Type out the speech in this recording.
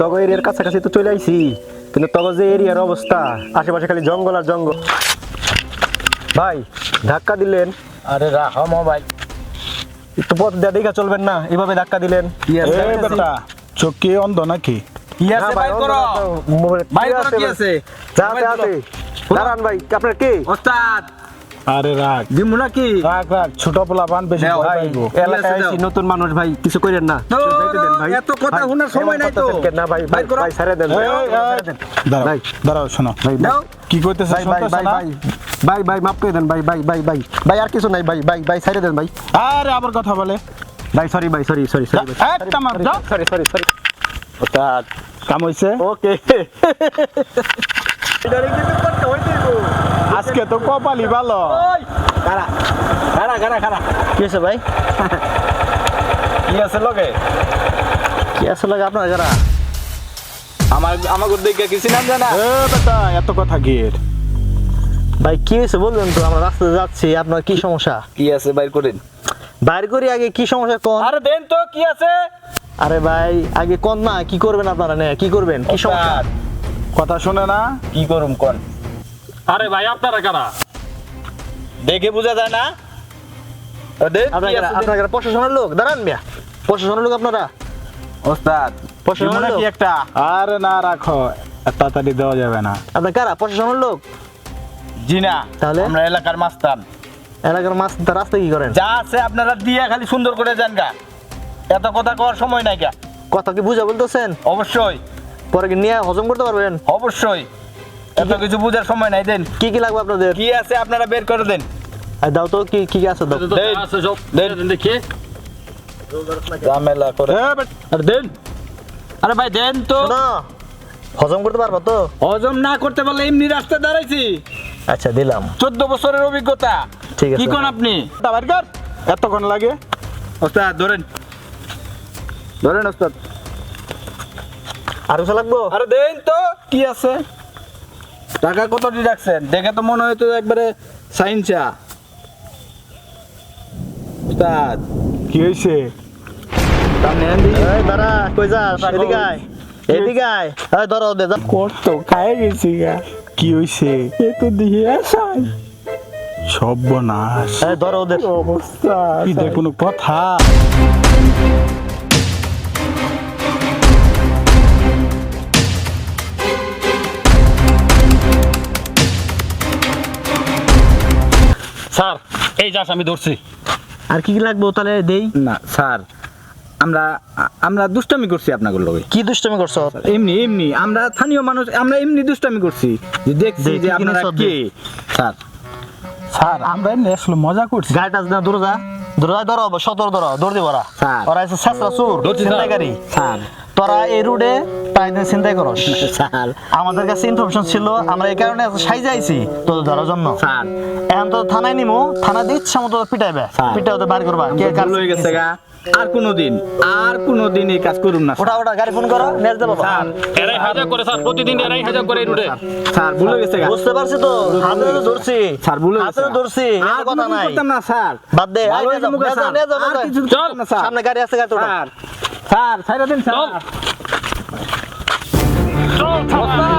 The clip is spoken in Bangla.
তবে এর কাছাকাছি তো চলে আইছি কিন্তু তবে এরিয়ার অবস্থা আশেপাশে খালি জঙ্গল আর জঙ্গল। ভাই ধাক্কা দিলেন? আরে রাখো মোবাইল। একটু পথ দেয়া দেখা চলবেন না এভাবে ধাক্কা দিলেন। এই চোখ কি অন্ধ নাকি ভাই কি আছে? ভাই আপনার কি? আরে রাখ দিমু নাকি? রাখ রাখ ছোট পোলা বান বেশি ভয় পাইবো। এলাকায় আইছি নতুন মানুষ ভাই কিছু করেন না। এত কথা শোনার সময় নাই তো। না ভাই। ভাই করো। ভাই ছেড়ে দেন ভাই। দাঁড়াও শোনো। ভাই দাও কি করতেছে ভাই ভাই ভাই ভাই। ভাই মাফ করে দেন ভাই ভাই ভাই ভাই। ভাই আর কিছু নাই ভাই ভাই ভাই ছেড়ে দেন ভাই। আরে আবার কথা বলে। ভাই সরি ভাই সরি সরি সরি একটা মাপ দাও সরি সরি সরি ওস্তাদ কাম হইছে? ওকে আজকে তো কপালি ভালো। খারা খারা খারা খারা কি আছে ভাই? কি আছে লগে? কি আছে লাগে আপনার যারা? আমার আমাকে দেখে কিছু নাম জানা? এ বেটা এত কথা ভাই কি হয়েছে বলবেন তো? আমরা রাস্তাতে যাচ্ছি আপনার কি সমস্যা? কি আছে বাইর করেন। বাইর করি আগে কি সমস্যা কোন? আরে দেন তো কি আছে? আরে ভাই আগে কোন না? কি করবেন আপনারা নে? কি করবেন? কি সমস্যা? কথা শুনে না? কি করুম কোন? আরে ভাই আপনারা কারা? দেখে বোঝা যায় না। আপনারা প্রশাসনের লোক? দাঁড়ান মিয়া। প্রশাসনের লোক আপনারা? ওস্তাদ প্রশাসনের লোক? একটা। আরে না রাখো। তাড়াতাড়ি দেওয়া যাবে না। আপনার কারা? প্রশাসনের লোক? জি না তাহলে? আমরা এলাকার মাস্তান। এলাকার মাছ রাস্তায় কি করেন? যা আছে আপনারা দিয়ে খালি সুন্দর করে যান গা। এত কথা কওয়ার সময় নাই গা। কথা কি বুঝা বলতেছেন? অবশ্যই। পরে কি নিয়ে হজম করতে পারবেন? অবশ্যই। এত কিছু বুঝার সময় নাই দেন। কি কি লাগবে আপনাদের? কি আছে আপনারা বের করে দেন। আর দাও তো কি কি আছে দাও। দেন। দেখি। ঝামেলা করে। আরে দেন। আরে ভাই দেন তো। শোনো হজম করতে পারব তো? হজম না করতে পারলে এমনি রাস্তা দাঁড়াইছি। আচ্ছা দিলাম। চোদ্দ বছরের অভিজ্ঞতা। ঠিক আছে। কি কোন আপনি? এতক্ষণ লাগে। ওস্তাদ ধরেন। ধরেন ওস্তাদ। আর কিছু লাগবো? আরে দেন তো কি আছে? টাকা কতটি রাখছেন দেখে তো মনে হয়তো একবারে সাইনচা ওস্তাদ কি হয়েছে সামনে আন দিই। এই দাঁড়া কই যাস? এদিকে আয়। এদিকে আয়। ধরো দে কত খাই গেছি গা। কি হয়েছে এ তো দিয়ে আসাই সর্বনাশ। ধরো ওদের অবস্থা? কি কোনো কথা। স্যার এই যাস আমি ধরছি। আর কি কি লাগবে তাহলে দেই? না স্যার আমরা আমরা দুষ্টামি করছি আপনাদের লগে। কি দুষ্টামি করছ? এমনি এমনি আমরা স্থানীয় মানুষ আমরা এমনি দুষ্টামি করছি। যে দেখছি যে আপনারা কে? স্যার স্যার আমরা এমনি আসলে মজা করছি। গাড়িটা না দূরে যা। দূরে যা ধরো সতর ধরো দৌড় দিব ওরা। স্যার। ওরা এসে শেষরা সুর ধরছি, স্যার। তোরা এই রুটে প্রায় চিন্তাই করো। স্যার। আমাদের কাছে ইনফরমেশন ছিল আমরা এই কারণে সাইজে আইছি তোদের ধরার জন্য। স্যার। এখন তো থানায় নিমু থানা দিয়ে ইচ্ছা মতো পিটাইবে। পিটাই ওদের বার করবা। কে কার ভুল হয়ে গেছে গা। আর কোনোদিন আর কোনোদিন এই কাজ করুন না ওটা ওটা গাড়ি ফোন করো নেট দেবো স্যার। এরাই হাজার করে স্যার প্রতিদিন এরাই হাজার করে রুটে। স্যার ভুল গেছে গা। বুঝতে পারছি তো হাতে তো ধরছি। স্যার ভুল হয়ে হাতে তো ধরছি আর কথা নাই। করতাম না স্যার। বাদ দে আয়, মুখে, যাও, নিয়ে যাও, না, স্যার। সামনে গাড়ি আছে গাড়ি তোলো। স্যার। স্যার ছাইরা দিন স্যার। চল থানা।